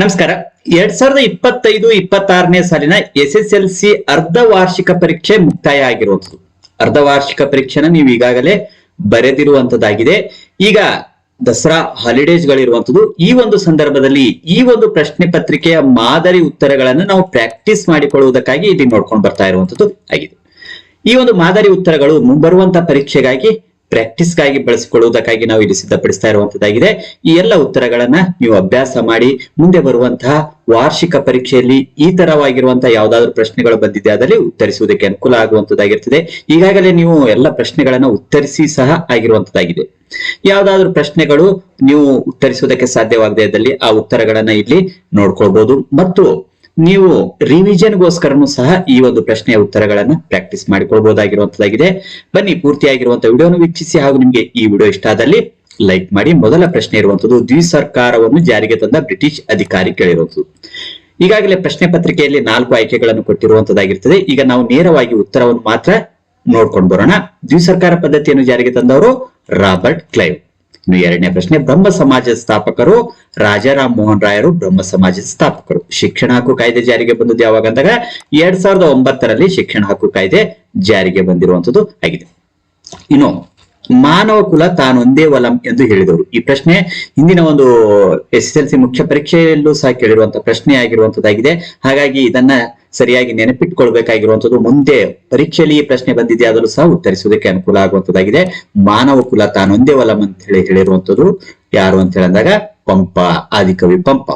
ನಮಸ್ಕಾರ. ಎರಡ್ ಸಾವಿರದ ಇಪ್ಪತ್ತೈದು, ಇಪ್ಪತ್ತಾರನೇ ಸಾಲಿನ ಎಸ್ ಎಸ್ ಎಲ್ ಸಿ ಅರ್ಧ ವಾರ್ಷಿಕ ಪರೀಕ್ಷೆ ಮುಕ್ತಾಯ ಆಗಿರುವಂತದ್ದು ಅರ್ಧ ವಾರ್ಷಿಕ ಪರೀಕ್ಷೆನ ನೀವು ಈಗಾಗಲೇ ಬರೆದಿರುವಂತದ್ದಾಗಿದೆ. ಈಗ ದಸರಾ ಹಾಲಿಡೇಸ್ ಗಳಿರುವಂತದ್ದು ಈ ಒಂದು ಸಂದರ್ಭದಲ್ಲಿ ಈ ಒಂದು ಪ್ರಶ್ನೆ ಪತ್ರಿಕೆಯ ಮಾದರಿ ಉತ್ತರಗಳನ್ನು ನಾವು ಪ್ರಾಕ್ಟೀಸ್ ಮಾಡಿಕೊಳ್ಳುವುದಕ್ಕಾಗಿ ಇಲ್ಲಿ ನೋಡ್ಕೊಂಡು ಬರ್ತಾ ಇರುವಂತದ್ದು ಆಗಿದೆ. ಈ ಒಂದು ಮಾದರಿ ಉತ್ತರಗಳು ಮುಂಬರುವಂತಹ ಪರೀಕ್ಷೆಗಾಗಿ ಪ್ರಾಕ್ಟೀಸ್ಗಾಗಿ ಬಳಸಿಕೊಳ್ಳುವುದಕ್ಕಾಗಿ ನಾವು ಇಲ್ಲಿ ಸಿದ್ಧಪಡಿಸ್ತಾ ಇರುವಂತದ್ದಾಗಿದೆ. ಈ ಎಲ್ಲ ಉತ್ತರಗಳನ್ನ ನೀವು ಅಭ್ಯಾಸ ಮಾಡಿ ಮುಂದೆ ಬರುವಂತಹ ವಾರ್ಷಿಕ ಪರೀಕ್ಷೆಯಲ್ಲಿ ಈ ತರವಾಗಿರುವಂತಹ ಯಾವ್ದಾದ್ರು ಪ್ರಶ್ನೆಗಳು ಬಂದಿದೆ ಅದರಲ್ಲಿ ಉತ್ತರಿಸುವುದಕ್ಕೆ ಅನುಕೂಲ ಆಗುವಂತದ್ದಾಗಿರ್ತದೆ. ಈಗಾಗಲೇ ನೀವು ಎಲ್ಲ ಪ್ರಶ್ನೆಗಳನ್ನ ಉತ್ತರಿಸಿ ಸಹ ಆಗಿರುವಂತದ್ದಾಗಿದೆ. ಯಾವ್ದಾದ್ರು ಪ್ರಶ್ನೆಗಳು ನೀವು ಉತ್ತರಿಸುವುದಕ್ಕೆ ಸಾಧ್ಯವಾಗದೇ ಇದ್ದಲ್ಲಿ ಆ ಉತ್ತರಗಳನ್ನ ಇಲ್ಲಿ ನೋಡ್ಕೊಳ್ಬಹುದು ಮತ್ತು ನೀವು ರಿವಿಷನ್ಗೋಸ್ಕರನು ಸಹ ಈ ಒಂದು ಪ್ರಶ್ನೆಯ ಉತ್ತರಗಳನ್ನ ಪ್ರಾಕ್ಟೀಸ್ ಮಾಡಿಕೊಳ್ಬಹುದಾಗಿರುವಂತದ್ದಾಗಿದೆ ಬನ್ನಿ ಪೂರ್ತಿಯಾಗಿರುವಂತಹ ವಿಡಿಯೋನು ವೀಕ್ಷಿಸಿ ಹಾಗೂ ನಿಮ್ಗೆ ಈ ವಿಡಿಯೋ ಇಷ್ಟ ಆದಲ್ಲಿ ಲೈಕ್ ಮಾಡಿ. ಮೊದಲ ಪ್ರಶ್ನೆ ಇರುವಂತದ್ದು ದ್ವಿಸರ್ಕಾರವನ್ನು ಜಾರಿಗೆ ತಂದ ಬ್ರಿಟಿಷ್ ಅಧಿಕಾರಿ ಕೇಳಿರುವಂತದ್ದು ಈಗಾಗಲೇ ಪ್ರಶ್ನೆ ಪತ್ರಿಕೆಯಲ್ಲಿ ನಾಲ್ಕು ಆಯ್ಕೆಗಳನ್ನು ಕೊಟ್ಟಿರುವಂತದ್ದಾಗಿರ್ತದೆ ಈಗ ನಾವು ನೇರವಾಗಿ ಉತ್ತರವನ್ನು ಮಾತ್ರ ನೋಡ್ಕೊಂಡು ಬರೋಣ. ದ್ವಿಸರ್ಕಾರ ಪದ್ಧತಿಯನ್ನು ಜಾರಿಗೆ ತಂದವರು ರಾಬರ್ಟ್ ಕ್ಲೈವ್. ಇನ್ನು ಎರಡನೇ ಪ್ರಶ್ನೆ, ಬ್ರಹ್ಮ ಸಮಾಜದ ಸ್ಥಾಪಕರು ರಾಜಾರಾಮ್ ಮೋಹನ್ ರಾಯರು ಬ್ರಹ್ಮ ಸಮಾಜದ ಸ್ಥಾಪಕರು. ಶಿಕ್ಷಣ ಹಕ್ಕು ಕಾಯ್ದೆ ಜಾರಿಗೆ ಬಂದದ್ದು ಯಾವಾಗ ಅಂದಾಗ ಎರಡ್ ಸಾವಿರದ ಒಂಬತ್ತರಲ್ಲಿ ಶಿಕ್ಷಣ ಹಕ್ಕು ಕಾಯ್ದೆ ಜಾರಿಗೆ ಬಂದಿರುವಂತದ್ದು ಆಗಿದೆ. ಇನ್ನು ಮಾನವ ಕುಲ ತಾನೊಂದೇ ವಲಂ ಎಂದು ಹೇಳಿದವರು. ಈ ಪ್ರಶ್ನೆ ಹಿಂದಿನ ಒಂದು ಎಸ್ ಎಸ್ ಎಲ್ ಸಿ ಮುಖ್ಯ ಪರೀಕ್ಷೆಯಲ್ಲೂ ಸಹ ಕೇಳಿರುವಂತಹ ಪ್ರಶ್ನೆ ಆಗಿರುವಂತದ್ದಾಗಿದೆ ಹಾಗಾಗಿ ಇದನ್ನ ಸರಿಯಾಗಿ ನೆನಪಿಟ್ಕೊಳ್ಬೇಕಾಗಿರುವಂತದ್ದು ಮುಂದೆ ಪರೀಕ್ಷೆಯಲ್ಲಿ ಈ ಪ್ರಶ್ನೆ ಬಂದಿದೆ ಸಹ ಉತ್ತರಿಸುವುದಕ್ಕೆ ಅನುಕೂಲ ಆಗುವಂತದಾಗಿದೆ ಮಾನವ ಕುಲ ತಾನೊಂದೇ ವಲಂ ಅಂತ ಹೇಳಿ ಹೇಳಿರುವಂತದ್ದು ಯಾರು ಅಂತ ಹೇಳಿದಾಗ ಪಂಪ, ಆದಿಕವಿ ಪಂಪ.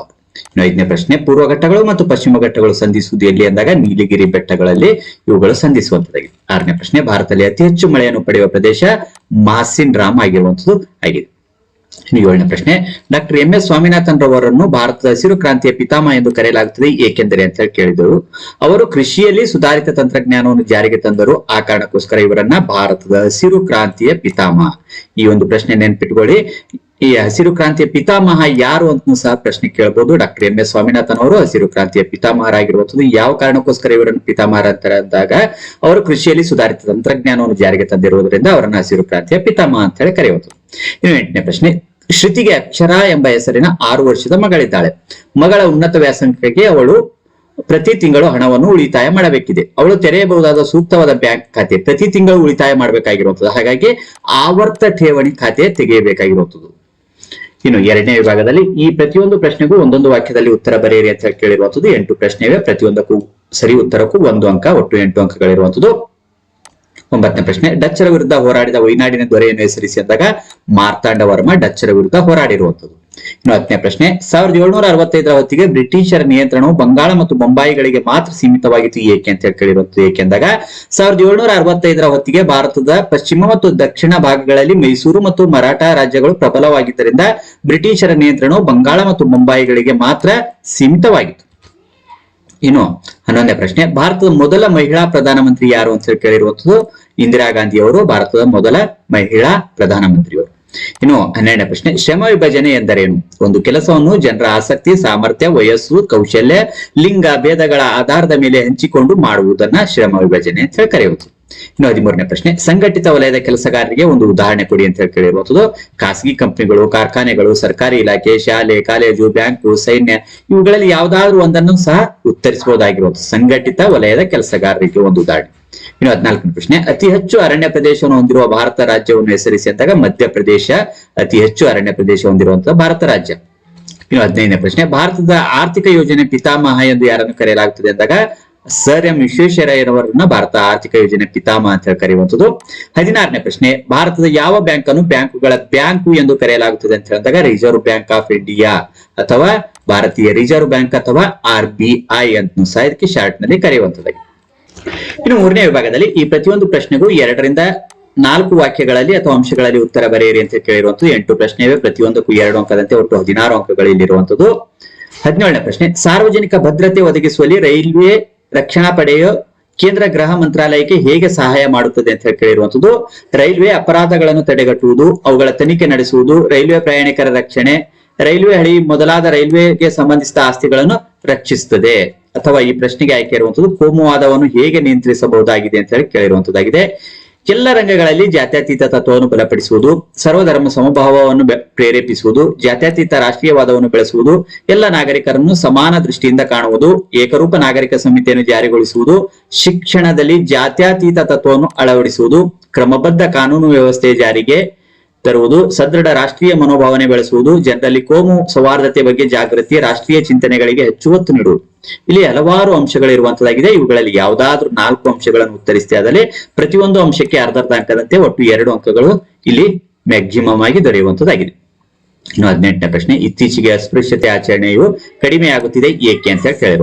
ಐದನೇ ಪ್ರಶ್ನೆ, ಪೂರ್ವ ಘಟ್ಟಗಳು ಮತ್ತು ಪಶ್ಚಿಮ ಘಟ್ಟಗಳು ಸಂಧಿಸುವುದು ಎಲ್ಲಿ ಅಂದಾಗ ನೀಲಗಿರಿ ಬೆಟ್ಟಗಳಲ್ಲಿ ಇವುಗಳು ಸಂಧಿಸುವಂತದ್ದಾಗಿದೆ. ಆರನೇ ಪ್ರಶ್ನೆ, ಭಾರತದಲ್ಲಿ ಅತಿ ಹೆಚ್ಚು ಮಳೆಯನ್ನು ಪಡೆಯುವ ಪ್ರದೇಶ ಮಾಸಿನ್ ರಾಮ್ ಆಗಿರುವಂತದ್ದು ಆಗಿದೆ. ಏಳನೇ ಪ್ರಶ್ನೆ, ಡಾಕ್ಟರ್ ಎಂ ಎಸ್ ಸ್ವಾಮಿನಾಥನ್ ರವರನ್ನು ಭಾರತದ ಹಸಿರು ಕ್ರಾಂತಿಯ ಪಿತಾಮಹ ಎಂದು ಕರೆಯಲಾಗುತ್ತದೆ, ಏಕೆಂದರೆ ಅಂತ ಕೇಳಿದರು. ಅವರು ಕೃಷಿಯಲ್ಲಿ ಸುಧಾರಿತ ತಂತ್ರಜ್ಞಾನವನ್ನು ಜಾರಿಗೆ ತಂದರು, ಆ ಕಾರಣಕ್ಕೋಸ್ಕರ ಇವರನ್ನ ಭಾರತದ ಹಸಿರು ಕ್ರಾಂತಿಯ ಪಿತಾಮಹ. ಈ ಒಂದು ಪ್ರಶ್ನೆ ನೆನ್ಪಿಟ್ಕೊಳ್ಳಿ. ಈ ಹಸಿರು ಕ್ರಾಂತಿಯ ಪಿತಾಮಹ ಯಾರು ಅಂತ ಸಹ ಪ್ರಶ್ನೆ ಕೇಳಬಹುದು ಡಾಕ್ಟರ್ ಎಂ ಎಸ್ ಸ್ವಾಮಿನಾಥನ್ ಅವರು ಹಸಿರು ಕ್ರಾಂತಿಯ ಪಿತಾಮಹರಾಗಿರುವಂತದ್ದು ಯಾವ ಕಾರಣಕ್ಕೋಸ್ಕರ ಇವರನ್ನು ಪಿತಾಮಹರ ಅಂತಾಗ ಅವರು ಕೃಷಿಯಲ್ಲಿ ಸುಧಾರಿತ ತಂತ್ರಜ್ಞಾನವನ್ನು ಜಾರಿಗೆ ತಂದಿರುವುದರಿಂದ ಅವರನ್ನ ಹಸಿರು ಕ್ರಾಂತಿಯ ಪಿತಾಮಹ ಅಂತ ಹೇಳಿ ಕರೆಯುವುದು ಇನ್ನು ಎಂಟನೇ ಪ್ರಶ್ನೆ, ಶ್ರುತಿಗೆ ಅಕ್ಷರ ಎಂಬ ಹೆಸರಿನ ಆರು ವರ್ಷದ ಮಗಳಿದ್ದಾಳೆ. ಮಗಳ ಉನ್ನತ ವ್ಯಾಸಂಗಕ್ಕೆ ಅವಳು ಪ್ರತಿ ತಿಂಗಳು ಹಣವನ್ನು ಉಳಿತಾಯ ಮಾಡಬೇಕಿದೆ. ಅವಳು ತೆರೆಯಬಹುದಾದ ಸೂಕ್ತವಾದ ಬ್ಯಾಂಕ್ ಖಾತೆ ಪ್ರತಿ ತಿಂಗಳು ಉಳಿತಾಯ ಮಾಡಬೇಕಾಗಿರುವಂತದ್ದು ಹಾಗಾಗಿ ಆವರ್ತ ಠೇವಣಿ ಖಾತೆ ತೆಗೆಯಬೇಕಾಗಿರುವಂತದ್ದು ಇನ್ನು ಎರಡನೇ ವಿಭಾಗದಲ್ಲಿ ಈ ಪ್ರತಿಯೊಂದು ಪ್ರಶ್ನೆಗೂ ಒಂದೊಂದು ವಾಕ್ಯದಲ್ಲಿ ಉತ್ತರ ಬರೆಯಿರಿ ಅಂತ ಹೇಳಿ ಕೇಳಿರುವಂತದ್ದು ಎಂಟು ಪ್ರಶ್ನೆವೆ, ಪ್ರತಿಯೊಂದಕ್ಕೂ ಸರಿ ಉತ್ತರಕ್ಕೂ ಒಂದು ಅಂಕ, ಒಟ್ಟು ಎಂಟು ಅಂಕಗಳಿರುವಂತದ್ದು ಒಂಬತ್ತನೇ ಪ್ರಶ್ನೆ, ಡಚ್ಚರ ವಿರುದ್ಧ ಹೋರಾಡಿದ ವೈನಾಡಿನ ದೊರೆಯನ್ನು ಹೆಸರಿಸಿ ಅಂದಾಗ ಮಾರ್ತಾಂಡ ವರ್ಮ ಡಚ್ಚರ ವಿರುದ್ಧ ಹೋರಾಡಿರುವಂತದ್ದು ಇನ್ನು ಹತ್ತನೇ ಪ್ರಶ್ನೆ, ಸಾವಿರದ ಏಳ್ನೂರ ಅರವತ್ತೈದರ ಹೊತ್ತಿಗೆ ಬ್ರಿಟಿಷರ ನಿಯಂತ್ರಣವು ಬಂಗಾಳ ಮತ್ತು ಬೊಂಬಾಯಿಗಳಿಗೆ ಮಾತ್ರ ಸೀಮಿತವಾಗಿತ್ತು. ಏಕೆ ಅಂತ ಹೇಳಿ ಕೇಳಿರುವಂತದ್ದು ಏಕೆಂದಾಗ ಸಾವಿರದ ಏಳ್ನೂರ ಅರವತ್ತೈದರ ಹೊತ್ತಿಗೆ ಭಾರತದ ಪಶ್ಚಿಮ ಮತ್ತು ದಕ್ಷಿಣ ಭಾಗಗಳಲ್ಲಿ ಮೈಸೂರು ಮತ್ತು ಮರಾಠ ರಾಜ್ಯಗಳು ಪ್ರಬಲವಾಗಿದ್ದರಿಂದ ಬ್ರಿಟಿಷರ ನಿಯಂತ್ರಣವು ಬಂಗಾಳ ಮತ್ತು ಬೊಂಬಾಯಿಗಳಿಗೆ ಮಾತ್ರ ಸೀಮಿತವಾಗಿತ್ತು. ಇನ್ನು ಹನ್ನೊಂದನೇ ಪ್ರಶ್ನೆ, ಭಾರತದ ಮೊದಲ ಮಹಿಳಾ ಪ್ರಧಾನಮಂತ್ರಿ ಯಾರು ಅಂತ ಹೇಳಿ ಕೇಳಿರುವಂತದ್ದು ಇಂದಿರಾ ಗಾಂಧಿ ಅವರು, ಭಾರತದ ಮೊದಲ ಮಹಿಳಾ ಪ್ರಧಾನಮಂತ್ರಿಯವರು. ಇನ್ನು ಹನ್ನೆರಡನೇ ಪ್ರಶ್ನೆ ಶ್ರಮ ವಿಭಜನೆ ಎಂದರೇನು? ಒಂದು ಕೆಲಸವನ್ನು ಜನರ ಆಸಕ್ತಿ, ಸಾಮರ್ಥ್ಯ, ವಯಸ್ಸು, ಕೌಶಲ್ಯ, ಲಿಂಗ, ಭೇದಗಳ ಆಧಾರದ ಮೇಲೆ ಹಂಚಿಕೊಂಡು ಮಾಡುವುದನ್ನ ಶ್ರಮ ವಿಭಜನೆ ಅಂತ ಹೇಳಿ ಕರೆಯುವುದು. ಇನ್ನು ಹದಿಮೂರನೇ ಪ್ರಶ್ನೆ, ಸಂಘಟಿತ ವಲಯದ ಕೆಲಸಗಾರರಿಗೆ ಒಂದು ಉದಾಹರಣೆ ಕೊಡಿ ಅಂತ ಹೇಳಿ ಕೇಳಿರುವಂತದ್ದು ಖಾಸಗಿ ಕಂಪನಿಗಳು, ಕಾರ್ಖಾನೆಗಳು, ಸರ್ಕಾರಿ ಇಲಾಖೆ, ಶಾಲೆ, ಕಾಲೇಜು, ಬ್ಯಾಂಕು, ಸೈನ್ಯ, ಇವುಗಳಲ್ಲಿ ಯಾವ್ದಾದ್ರು ಒಂದನ್ನು ಸಹ ಉತ್ತರಿಸಬಹುದಾಗಿರುವುದು ಸಂಘಟಿತ ವಲಯದ ಕೆಲಸಗಾರರಿಗೆ ಒಂದು ಉದಾಹರಣೆ. ಇನ್ನು ಹದಿನಾಲ್ಕನೇ ಪ್ರಶ್ನೆ, ಅತಿ ಹೆಚ್ಚು ಅರಣ್ಯ ಪ್ರದೇಶವನ್ನು ಹೊಂದಿರುವ ಭಾರತ ರಾಜ್ಯವನ್ನು ಹೆಸರಿಸಿ ಅಂದಾಗ ಮಧ್ಯಪ್ರದೇಶ ಅತಿ ಹೆಚ್ಚು ಅರಣ್ಯ ಪ್ರದೇಶ ಹೊಂದಿರುವಂತಹ ಭಾರತ ರಾಜ್ಯ. ಇನ್ನು ಹದಿನೈದನೇ ಪ್ರಶ್ನೆ, ಭಾರತದ ಆರ್ಥಿಕ ಯೋಜನೆ ಪಿತಾಮಹ ಎಂದು ಯಾರನ್ನು ಕರೆಯಲಾಗುತ್ತದೆ ಅಂದಾಗ ಸರ್ ಎಂ ವಿಶ್ವೇಶ್ವರಯ್ಯನವರನ್ನ ಭಾರತ ಆರ್ಥಿಕ ಯೋಜನೆ ಪಿತಾಮಹ ಅಂತ ಹೇಳಿ ಕರೆಯುವಂಥದ್ದು. ಹದಿನಾರನೇ ಪ್ರಶ್ನೆ, ಭಾರತದ ಯಾವ ಬ್ಯಾಂಕ್ ಅನ್ನು ಬ್ಯಾಂಕುಗಳ ಬ್ಯಾಂಕು ಎಂದು ಕರೆಯಲಾಗುತ್ತದೆ ಅಂತ ಹೇಳಿದಾಗ ರಿಸರ್ವ್ ಬ್ಯಾಂಕ್ ಆಫ್ ಇಂಡಿಯಾ ಅಥವಾ ಭಾರತೀಯ ರಿಸರ್ವ್ ಬ್ಯಾಂಕ್ ಅಥವಾ ಆರ್ ಬಿ ಐ ಅಂತ ಸಹ ಇದಕ್ಕೆ ಶಾರ್ಟ್ನಲ್ಲಿ ಕರೆಯುವಂಥದ್ದಾಗಿ ಇನ್ನು ಮೂರನೇ ವಿಭಾಗದಲ್ಲಿ ಈ ಪ್ರತಿಯೊಂದು ಪ್ರಶ್ನೆಗೂ ಎರಡರಿಂದ ನಾಲ್ಕು ವಾಕ್ಯಗಳಲ್ಲಿ ಅಥವಾ ಅಂಶಗಳಲ್ಲಿ ಉತ್ತರ ಬರೆಯಿರಿ ಅಂತ ಕೇಳಿರುವಂತದ್ದು ಎಂಟು ಪ್ರಶ್ನೆ ಇವೆ ಪ್ರತಿಯೊಂದಕ್ಕೂ ಎರಡು ಅಂಕದಂತೆ ಒಟ್ಟು ಹದಿನಾರು ಅಂಕಗಳು ಇಲ್ಲಿರುವಂತದ್ದು ಹದಿನೇಳನೇ ಪ್ರಶ್ನೆ, ಸಾರ್ವಜನಿಕ ಭದ್ರತೆ ಒದಗಿಸುವಲ್ಲಿ ರೈಲ್ವೆ ರಕ್ಷಣಾ ಪಡೆಯು ಕೇಂದ್ರ ಗೃಹ ಮಂತ್ರಾಲಯಕ್ಕೆ ಹೇಗೆ ಸಹಾಯ ಮಾಡುತ್ತದೆ ಅಂತ ಹೇಳಿ ಕೇಳಿರುವಂತದ್ದು ರೈಲ್ವೆ ಅಪರಾಧಗಳನ್ನು ತಡೆಗಟ್ಟುವುದು, ಅವುಗಳ ತನಿಖೆ ನಡೆಸುವುದು, ರೈಲ್ವೆ ಪ್ರಯಾಣಿಕರ ರಕ್ಷಣೆ, ರೈಲ್ವೆ ಹಳಿ ಮೊದಲಾದ ರೈಲ್ವೆಗೆ ಸಂಬಂಧಿಸಿದ ಆಸ್ತಿಗಳನ್ನು ರಕ್ಷಿಸುತ್ತದೆ ಅಥವಾ ಈ ಪ್ರಶ್ನೆಗೆ ಆಯ್ಕೆ ಇರುವಂತದ್ದು ಕೋಮುವಾದವನ್ನು ಹೇಗೆ ನಿಯಂತ್ರಿಸಬಹುದಾಗಿದೆ ಅಂತ ಹೇಳಿ ಕೇಳಿರುವಂತದ್ದಾಗಿದೆ ಎಲ್ಲ ರಂಗಗಳಲ್ಲಿ ಜಾತ್ಯತೀತ ತತ್ವವನ್ನು ಬಲಪಡಿಸುವುದು, ಸರ್ವಧರ್ಮ ಸಮಭಾವವನ್ನು ಪ್ರೇರೇಪಿಸುವುದು, ಜಾತ್ಯತೀತ ರಾಷ್ಟ್ರೀಯವಾದವನ್ನು ಬೆಳೆಸುವುದು, ಎಲ್ಲ ನಾಗರಿಕರನ್ನು ಸಮಾನ ದೃಷ್ಟಿಯಿಂದ ಕಾಣುವುದು, ಏಕರೂಪ ನಾಗರಿಕ ಸಂಹಿತೆಯನ್ನು ಜಾರಿಗೊಳಿಸುವುದು, ಶಿಕ್ಷಣದಲ್ಲಿ ಜಾತ್ಯತೀತ ತತ್ವವನ್ನು ಅಳವಡಿಸುವುದು, ಕ್ರಮಬದ್ಧ ಕಾನೂನು ವ್ಯವಸ್ಥೆ ಜಾರಿಗೆ ತರುವುದು, ಸದೃಢ ರಾಷ್ಟ್ರೀಯ ಮನೋಭಾವನೆ ಬೆಳೆಸುವುದು, ಜನರಲ್ಲಿ ಕೋಮು ಸೌಹಾರ್ದತೆ ಬಗ್ಗೆ ಜಾಗೃತಿ, ರಾಷ್ಟ್ರೀಯ ಚಿಂತನೆಗಳಿಗೆ ಹೆಚ್ಚು ಒತ್ತು ನೀಡುವುದು. ಇಲ್ಲಿ ಹಲವಾರು ಅಂಶಗಳಿರುವಂತದ್ದಾಗಿದೆ. ಇವುಗಳಲ್ಲಿ ಯಾವುದಾದ್ರೂ ನಾಲ್ಕು ಅಂಶಗಳನ್ನು ಉತ್ತರಿಸಿದೆ ಆದರೆ ಪ್ರತಿಯೊಂದು ಅಂಶಕ್ಕೆ ಅರ್ಧ ಅರ್ಧ ಅಂಕದಂತೆ ಒಟ್ಟು ಎರಡು ಅಂಕಗಳು ಇಲ್ಲಿ ಮ್ಯಾಕ್ಸಿಮಮ್ ಆಗಿ ದೊರೆಯುವಂತದ್ದಾಗಿದೆ. ಇನ್ನು ಹದಿನೆಂಟನೇ ಪ್ರಶ್ನೆ, ಇತ್ತೀಚೆಗೆ ಅಸ್ಪೃಶ್ಯತೆ ಆಚರಣೆಯು ಕಡಿಮೆಯಾಗುತ್ತಿದೆ, ಏಕೆ ಅಂತ ಹೇಳಿ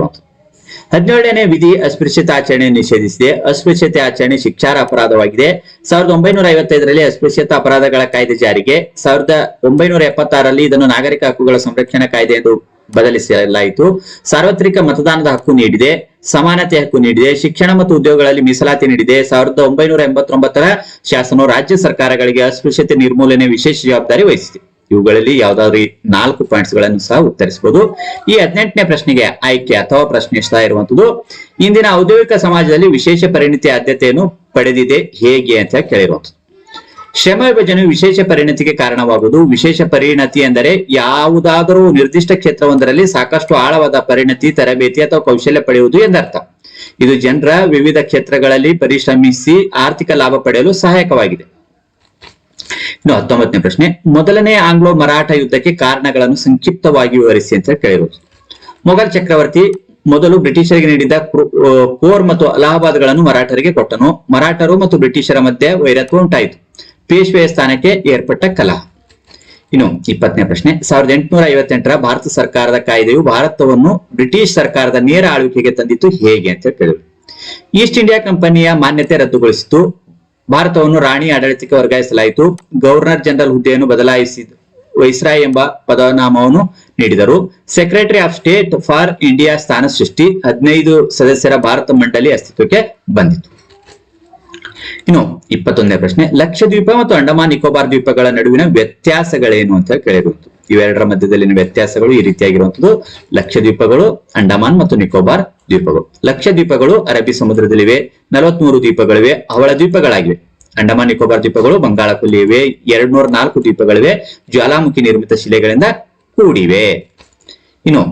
ಹದಿನೇಳನೇ ವಿಧಿ ಅಸ್ಪೃಶ್ಯತೆ ಆಚರಣೆ ನಿಷೇಧಿಸಿದೆ. ಅಸ್ಪೃಶ್ಯತೆ ಆಚರಣೆ ಶಿಕ್ಷಾರ ಅಪರಾಧವಾಗಿದೆ ಸಾವಿರದ ಒಂಬೈನೂರ ಐವತ್ತೈದರಲ್ಲಿ ಅಸ್ಪೃಶ್ಯತಾ ಅಪರಾಧಗಳ ಕಾಯ್ದೆ ಜಾರಿಗೆ. ಸಾವಿರದ ಒಂಬೈನೂರ ಎಪ್ಪತ್ತಾರಲ್ಲಿ ಇದನ್ನು ನಾಗರಿಕ ಹಕ್ಕುಗಳ ಸಂರಕ್ಷಣಾ ಕಾಯ್ದೆ ಎಂದು ಬದಲಿಸಲಾಯಿತು. ಸಾರ್ವತ್ರಿಕ ಮತದಾನದ ಹಕ್ಕು ನೀಡಿದೆ. ಸಮಾನತೆ ಹಕ್ಕು ನೀಡಿದೆ. ಶಿಕ್ಷಣ ಮತ್ತು ಉದ್ಯೋಗಗಳಲ್ಲಿ ಮೀಸಲಾತಿ ನೀಡಿದೆ. ಸಾವಿರದ ಒಂಬೈನೂರ ಎಂಬತ್ತೊಂಬತ್ತರ ಶಾಸನವು ರಾಜ್ಯ ಸರ್ಕಾರಗಳಿಗೆ ಅಸ್ಪೃಶ್ಯತೆ ನಿರ್ಮೂಲನೆ ವಿಶೇಷ ಜವಾಬ್ದಾರಿ ವಹಿಸಿದೆ. ಇವುಗಳಲ್ಲಿ ಯಾವ್ದಾದ್ರು ನಾಲ್ಕು ಪಾಯಿಂಟ್ಸ್ಗಳನ್ನು ಸಹ ಉತ್ತರಿಸಬಹುದು ಈ ಹದಿನೆಂಟನೇ ಪ್ರಶ್ನೆಗೆ ಆಯ್ಕೆ ಅಥವಾ ಪ್ರಶ್ನಿಸ್ತಾ ಇರುವಂತದ್ದು ಇಂದಿನ ಔದ್ಯೋಗಿಕ ಸಮಾಜದಲ್ಲಿ ವಿಶೇಷ ಪರಿಣಿತಿ ಆದ್ಯತೆಯನ್ನು ಪಡೆದಿದೆ ಹೇಗೆ ಅಂತ ಕೇಳಿರುವಂತದ್ದು ಶ್ರಮ ವಿಭಜನೆಯು ವಿಶೇಷ ಪರಿಣತಿಗೆ ಕಾರಣವಾಗುವುದು. ವಿಶೇಷ ಪರಿಣತಿ ಎಂದರೆ ಯಾವುದಾದರೂ ನಿರ್ದಿಷ್ಟ ಕ್ಷೇತ್ರವೊಂದರಲ್ಲಿ ಸಾಕಷ್ಟು ಆಳವಾದ ಪರಿಣತಿ, ತರಬೇತಿ ಅಥವಾ ಕೌಶಲ್ಯ ಪಡೆಯುವುದು ಎಂದರ್ಥ. ಇದು ಜನರ ವಿವಿಧ ಕ್ಷೇತ್ರಗಳಲ್ಲಿ ಪರಿಶ್ರಮಿಸಿ ಆರ್ಥಿಕ ಲಾಭ ಪಡೆಯಲು ಸಹಾಯಕವಾಗಿದೆ. ಇನ್ನು ಹತ್ತೊಂಬತ್ತನೇ ಪ್ರಶ್ನೆ, ಮೊದಲನೇ ಆಂಗ್ಲೋ ಮರಾಠ ಯುದ್ಧಕ್ಕೆ ಕಾರಣಗಳನ್ನು ಸಂಕ್ಷಿಪ್ತವಾಗಿ ವಿವರಿಸಿ ಅಂತ ಕೇಳಿರೋದು ಮೊಘಲ್ ಚಕ್ರವರ್ತಿ ಮೊದಲು ಬ್ರಿಟಿಷರಿಗೆ ನೀಡಿದ ಕ್ರು- ಮತ್ತು ಅಲಹಾಬಾದ್ಗಳನ್ನು ಮರಾಠರಿಗೆ ಕೊಟ್ಟನು. ಮರಾಠರು ಮತ್ತು ಬ್ರಿಟಿಷರ ಮಧ್ಯೆ ವೈರತ್ವ ಉಂಟಾಯಿತು. ಪೇಶ್ವೆಯ ಸ್ಥಾನಕ್ಕೆ ಏರ್ಪಟ್ಟ ಕಲಹ. ಇನ್ನು ಇಪ್ಪತ್ತನೇ ಪ್ರಶ್ನೆ, ಸಾವಿರದ ಎಂಟುನೂರ ಐವತ್ತೆಂಟರ ಭಾರತ ಸರ್ಕಾರದ ಕಾಯ್ದೆಯು ಭಾರತವನ್ನು ಬ್ರಿಟಿಷ್ ಸರ್ಕಾರದ ನೇರ ಆಳ್ವಿಕೆಗೆ ತಂದಿತ್ತು ಹೇಗೆ ಅಂತ ಕೇಳಿದ್ರು. ಈಸ್ಟ್ ಇಂಡಿಯಾ ಕಂಪನಿಯ ಮಾನ್ಯತೆ ರದ್ದುಗೊಳಿಸಿತು ಭಾರತವನ್ನು ರಾಣಿ ಆಡಳಿತಕ್ಕೆ ವರ್ಗಾಯಿಸಲಾಯಿತು. ಗವರ್ನರ್ ಜನರಲ್ ಹುದ್ದೆಯನ್ನು ಬದಲಾಯಿಸಿದ ವೈಸ್ರಾಯ್ ಎಂಬ ಪದನಾಮವನ್ನು ನೀಡಿದರು. Secretary of state for India ಸ್ಥಾನ ಸೃಷ್ಟಿ ಹದಿನೈದು ಸದಸ್ಯರ ಭಾರತ ಮಂಡಳಿ ಅಸ್ತಿತ್ವಕ್ಕೆ ಬಂದಿತು. ಇನ್ನು ಇಪ್ಪತ್ತೊಂದನೇ ಪ್ರಶ್ನೆ, ಲಕ್ಷದ್ವೀಪ ಮತ್ತು ಅಂಡಮಾನ್ ನಿಕೋಬಾರ್ ದ್ವೀಪಗಳ ನಡುವಿನ ವ್ಯತ್ಯಾಸಗಳೇನು ಅಂತ ಕೇಳಿರುವುದು ಇವೆರಡರ ಮಧ್ಯದಲ್ಲಿನ ವ್ಯತ್ಯಾಸಗಳು ಈ ರೀತಿಯಾಗಿರುವಂತದ್ದು ಲಕ್ಷದ್ವೀಪಗಳು, ಅಂಡಮಾನ್ ಮತ್ತು ನಿಕೋಬಾರ್ ದ್ವೀಪಗಳು. ಲಕ್ಷದ್ವೀಪಗಳು ಅರಬ್ಬಿ ಸಮುದ್ರದಲ್ಲಿವೆ, ನಲವತ್ಮೂರು ದ್ವೀಪಗಳಿವೆ, ಅವಳ ದ್ವೀಪಗಳಾಗಿವೆ. ಅಂಡಮಾನ್ ನಿಕೋಬಾರ್ ದ್ವೀಪಗಳು ಬಂಗಾಳ ಕೊಲ್ಲಿ ಇವೆ ಎರಡ್ ನಾಲ್ಕು ದ್ವೀಪಗಳಿವೆ, ಜ್ವಾಲಾಮುಖಿ ನಿರ್ಮಿತ ಶಿಲೆಗಳಿಂದ ಕೂಡಿವೆ. ಇನ್ನು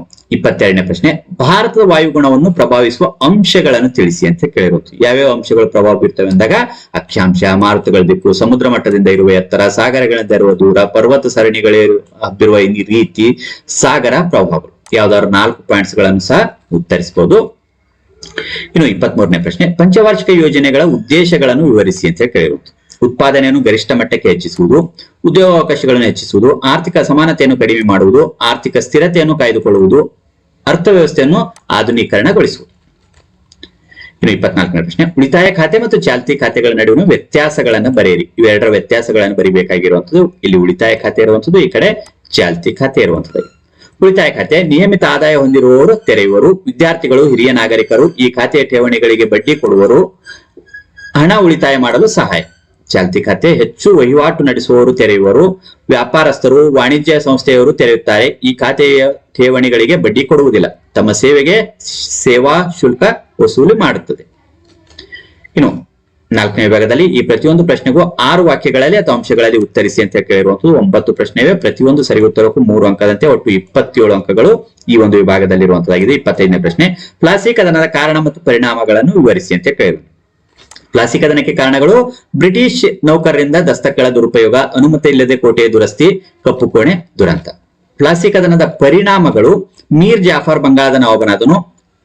ಇಪ್ಪತ್ತೆರಡನೇ ಪ್ರಶ್ನೆ, ಭಾರತದ ವಾಯುಗುಣವನ್ನು ಪ್ರಭಾವಿಸುವ ಅಂಶಗಳನ್ನು ತಿಳಿಸಿ ಅಂತ ಕೇಳಿರೋದು. ಯಾವ್ಯಾವ ಅಂಶಗಳು ಪ್ರಭಾವ ಬೀರ್ತವೆ ಅಂದಾಗ, ಅಕ್ಷಾಂಶ, ಮಾರುತಗಳ ದಿಕ್ಕು, ಸಮುದ್ರ ಮಟ್ಟದಿಂದ ಇರುವ ಎತ್ತರ, ಸಾಗರಗಳಿಂದ ಇರುವ ದೂರ, ಪರ್ವತ ಸರಣಿಗಳೇ ಹಬ್ಬಿರುವ ರೀತಿ ಸಾಗರ ಪ್ರಭಾವಗಳು ಯಾವ್ದಾದ್ರು ನಾಲ್ಕು ಪಾಯಿಂಟ್ಸ್ಗಳನ್ನು ಸಹ ಉತ್ತರಿಸಬಹುದು ಇನ್ನು ಇಪ್ಪತ್ತ್ ಮೂರನೇ ಪ್ರಶ್ನೆ, ಪಂಚವಾರ್ಷಿಕ ಯೋಜನೆಗಳ ಉದ್ದೇಶಗಳನ್ನು ವಿವರಿಸಿ ಅಂತ ಕೇಳಿರುವುದು ಉತ್ಪಾದನೆಯನ್ನು ಗರಿಷ್ಠ ಮಟ್ಟಕ್ಕೆ ಹೆಚ್ಚಿಸುವುದು, ಉದ್ಯೋಗಾವಕಾಶಗಳನ್ನು ಹೆಚ್ಚಿಸುವುದು, ಆರ್ಥಿಕ ಅಸಮಾನತೆಯನ್ನು ಕಡಿಮೆ ಮಾಡುವುದು, ಆರ್ಥಿಕ ಸ್ಥಿರತೆಯನ್ನು ಕಾಯ್ದುಕೊಳ್ಳುವುದು ಅರ್ಥವ್ಯವಸ್ಥೆಯನ್ನು ಆಧುನೀಕರಣಗೊಳಿಸುವುದು. ಇನ್ನು ಇಪ್ಪತ್ನಾಲ್ಕನೇ ಪ್ರಶ್ನೆ, ಉಳಿತಾಯ ಖಾತೆ ಮತ್ತು ಚಾಲ್ತಿ ಖಾತೆಗಳ ನಡುವಿನ ವ್ಯತ್ಯಾಸಗಳನ್ನು ಬರೆಯಿರಿ. ಇವೆರಡರ ವ್ಯತ್ಯಾಸಗಳನ್ನು ಬರಿಬೇಕಾಗಿರುವಂತದ್ದು ಇಲ್ಲಿ ಉಳಿತಾಯ ಖಾತೆ ಇರುವಂತದ್ದು ಈ ಕಡೆ ಚಾಲ್ತಿ ಖಾತೆ ಇರುವಂತದ್ದು ಉಳಿತಾಯ ಖಾತೆ, ನಿಯಮಿತ ಆದಾಯ ಹೊಂದಿರುವವರು, ತೆರೆಯುವರು. ವಿದ್ಯಾರ್ಥಿಗಳು, ಹಿರಿಯ ನಾಗರಿಕರು, ಈ ಖಾತೆಯ ಠೇವಣಿಗಳಿಗೆ ಬಡ್ಡಿ ಕೊಡುವರು. ಹಣ ಉಳಿತಾಯ ಮಾಡಲು ಸಹಾಯ. ಚಾಲ್ತಿ ಖಾತೆ, ಹೆಚ್ಚು ವಹಿವಾಟು ನಡೆಸುವವರು, ತೆರೆಯುವರು. ವ್ಯಾಪಾರಸ್ಥರು, ವಾಣಿಜ್ಯ ಸಂಸ್ಥೆಯವರು ತೆರೆಯುತ್ತಾರೆ. ಈ ಖಾತೆಯ ಠೇವಣಿಗಳಿಗೆ ಬಡ್ಡಿ ಕೊಡುವುದಿಲ್ಲ. ತಮ್ಮ ಸೇವೆಗೆ ಸೇವಾ ಶುಲ್ಕ ವಸೂಲಿ ಮಾಡುತ್ತದೆ. ಇನ್ನು ನಾಲ್ಕನೇ ವಿಭಾಗದಲ್ಲಿ ಈ ಪ್ರತಿಯೊಂದು ಪ್ರಶ್ನೆಗೂ ಆರು ವಾಕ್ಯಗಳಲ್ಲಿ ಅಥವಾ ಅಂಶಗಳಲ್ಲಿ ಉತ್ತರಿಸಿ ಅಂತ ಕೇಳಿರುವಂತದ್ದು ಒಂಬತ್ತು ಪ್ರಶ್ನೆವೆ. ಪ್ರತಿಯೊಂದು ಸರಿ ಉತ್ತರಕ್ಕೂ ಮೂರು ಅಂಕದಂತೆ ಒಟ್ಟು ಇಪ್ಪತ್ತೇಳು ಅಂಕಗಳು ಈ ಒಂದು ವಿಭಾಗದಲ್ಲಿರುವಂತದ್ದಾಗಿದೆ ಇಪ್ಪತ್ತೈದನೇ ಪ್ರಶ್ನೆ ಪ್ಲಾಸ್ಟಿಕ್ ಕದನದ ಕಾರಣ ಮತ್ತು ಪರಿಣಾಮಗಳನ್ನು ವಿವರಿಸಿ ಅಂತ ಕೇಳಿರುವುದು ಪ್ಲಾಸ್ಟಿಕ್ ಕದನಕ್ಕೆ ಕಾರಣಗಳು, ಬ್ರಿಟಿಷ್ ನೌಕರರಿಂದ ದಸ್ತಕಗಳ ದುರುಪಯೋಗ ಅನುಮತಿ ಇಲ್ಲದೆ ಕೋಟೆಯ ದುರಸ್ತಿ, ಕಪ್ಪು ಕೋಣೆ, ದುರಂತ. ಪ್ಲಾಸ್ಟಿಕ್ ಕದನದ ಪರಿಣಾಮಗಳು ಮೀರ್ ಜಾಫರ್ ಬಂಗಾಳದ ನವಾಬನಾದನು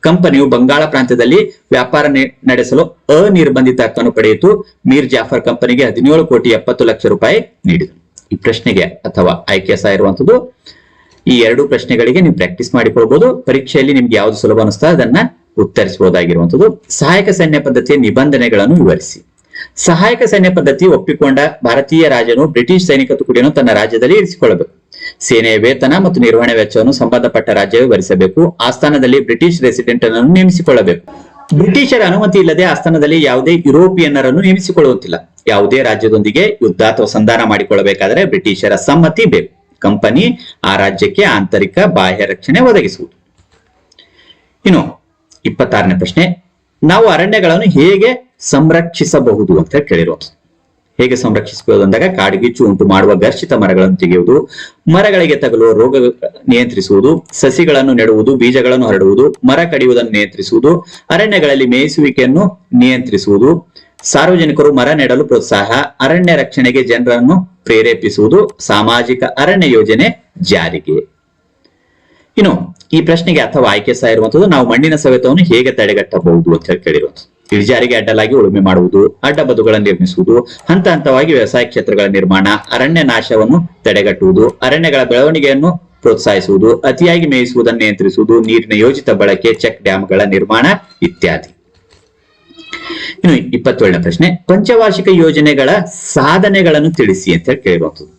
ಕಂಪನಿಯು ಬಂಗಾಳ ಪ್ರಾಂತ್ಯದಲ್ಲಿ ವ್ಯಾಪಾರ ನಡೆಸಲು ಅನಿರ್ಬಂಧಿತ ಹಕ್ಕನ್ನು ಪಡೆಯಿತು. ಮೀರ್ ಜಾಫರ್ ಕಂಪನಿಗೆ ಹದಿನೇಳು ಕೋಟಿ ಎಪ್ಪತ್ತು ಲಕ್ಷ ರೂಪಾಯಿ ನೀಡಿದರು. ಈ ಪ್ರಶ್ನೆಗೆ ಅಥವಾ ಆಯ್ಕೆ ಸಹ ಇರುವಂತದ್ದು ಈ ಎರಡು ಪ್ರಶ್ನೆಗಳಿಗೆ ನೀವು ಪ್ರಾಕ್ಟೀಸ್ ಮಾಡಿಕೊಳ್ಬಹುದು ಪರೀಕ್ಷೆಯಲ್ಲಿ ನಿಮ್ಗೆ ಯಾವ್ದು ಸುಲಭ ಅನಿಸ್ತಾ ಅದನ್ನ ಉತ್ತರಿಸಬಹುದಾಗಿರುವಂತದ್ದು ಸಹಾಯಕ ಸೈನ್ಯ ಪದ್ಧತಿಯ ನಿಬಂಧನೆಗಳನ್ನು ವಿವರಿಸಿ. ಸಹಾಯಕ ಸೈನ್ಯ ಪದ್ಧತಿ ಒಪ್ಪಿಕೊಂಡ ಭಾರತೀಯ ರಾಜನು ಬ್ರಿಟಿಷ್ ಸೈನಿಕ ತುಕಡಿಯನ್ನು ತನ್ನ ರಾಜ್ಯದಲ್ಲಿ ಇರಿಸಿಕೊಳ್ಳಬೇಕು. ಸೇನೆಯ ವೇತನ ಮತ್ತು ನಿರ್ವಹಣೆ ವೆಚ್ಚವನ್ನು ಸಂಬಂಧಪಟ್ಟ ರಾಜ್ಯವೇ ಭರಿಸಬೇಕು. ಆಸ್ಥಾನದಲ್ಲಿ ಬ್ರಿಟಿಷ್ ರೆಸಿಡೆಂಟ್ ಅನ್ನು ನೇಮಿಸಿಕೊಳ್ಳಬೇಕು. ಬ್ರಿಟಿಷರ ಅನುಮತಿ ಇಲ್ಲದೆ ಆಸ್ಥಾನದಲ್ಲಿ ಯಾವುದೇ ಯುರೋಪಿಯನ್ನರನ್ನು ನೇಮಿಸಿಕೊಳ್ಳುವಂತಿಲ್ಲ. ಯಾವುದೇ ರಾಜ್ಯದೊಂದಿಗೆ ಯುದ್ಧ ಅಥವಾ ಸಂಧಾನ ಮಾಡಿಕೊಳ್ಳಬೇಕಾದರೆ ಬ್ರಿಟಿಷರ ಸಮ್ಮತಿ ಬೇಕು. ಕಂಪನಿ ಆ ರಾಜ್ಯಕ್ಕೆ ಆಂತರಿಕ ಬಾಹ್ಯ ರಕ್ಷಣೆ ಒದಗಿಸುವುದು. ಇನ್ನು ಇಪ್ಪತ್ತಾರನೇ ಪ್ರಶ್ನೆ. ನಾವು ಅರಣ್ಯಗಳನ್ನು ಹೇಗೆ ಸಂರಕ್ಷಿಸಬಹುದು ಅಂತ ಕೇಳಿರೋ ಹೇಗೆ ಸಂರಕ್ಷಿಸಬಹುದು ಅಂದಾಗ ಕಾಡ್ಗಿಚ್ಚು ಉಂಟು ಮಾಡುವ ಘರ್ಷಿತ ಮರಗಳನ್ನು ತೆಗೆಯುವುದು, ಮರಗಳಿಗೆ ತಗಲುವ ರೋಗ ನಿಯಂತ್ರಿಸುವುದು, ಸಸಿಗಳನ್ನು ನೆಡುವುದು, ಬೀಜಗಳನ್ನು ಹರಡುವುದು, ಮರ ಕಡಿಯುವುದನ್ನು ನಿಯಂತ್ರಿಸುವುದು, ಅರಣ್ಯಗಳಲ್ಲಿ ಮೇಯಿಸುವಿಕೆಯನ್ನು ನಿಯಂತ್ರಿಸುವುದು, ಸಾರ್ವಜನಿಕರು ಮರ ನೆಡಲು ಪ್ರೋತ್ಸಾಹ, ಅರಣ್ಯ ರಕ್ಷಣೆಗೆ ಜನರನ್ನು ಪ್ರೇರೇಪಿಸುವುದು, ಸಾಮಾಜಿಕ ಅರಣ್ಯ ಯೋಜನೆ ಜಾರಿಗೆ. ಇನ್ನು ಈ ಪ್ರಶ್ನೆಗೆ ಅಥವಾ ಆಯ್ಕೆ ಸಹ ಇರುವಂತದ್ದು ನಾವು ಮಣ್ಣಿನ ಸವೆತವನ್ನು ಹೇಗೆ ತಡೆಗಟ್ಟಬಹುದು ಅಂತ ಹೇಳಿ ಕೇಳಿರುವಂತದ್ದು ಇಳಿಜಾರಿಗೆ ಅಡ್ಡಲಾಗಿ ಉಳುಮೆ ಮಾಡುವುದು, ಅಡ್ಡ ಬದುಗಳನ್ನು ನಿರ್ಮಿಸುವುದು, ಹಂತ ಹಂತವಾಗಿ ವ್ಯವಸಾಯ ಕ್ಷೇತ್ರಗಳ ನಿರ್ಮಾಣ, ಅರಣ್ಯ ನಾಶವನ್ನು ತಡೆಗಟ್ಟುವುದು, ಅರಣ್ಯಗಳ ಬೆಳವಣಿಗೆಯನ್ನು ಪ್ರೋತ್ಸಾಹಿಸುವುದು, ಅತಿಯಾಗಿ ಮೇಯಿಸುವುದನ್ನು ನಿಯಂತ್ರಿಸುವುದು, ನೀರಿನ ಯೋಜಿತ ಬಳಕೆ, ಚೆಕ್ ಡ್ಯಾಂಗಳ ನಿರ್ಮಾಣ ಇತ್ಯಾದಿ. ಇನ್ನು ಇಪ್ಪತ್ತೇಳನೇ ಪ್ರಶ್ನೆ, ಪಂಚವಾರ್ಷಿಕ ಯೋಜನೆಗಳ ಸಾಧನೆಗಳನ್ನು ತಿಳಿಸಿ ಅಂತ ಹೇಳಿ ಕೇಳಿರುವಂತದ್ದು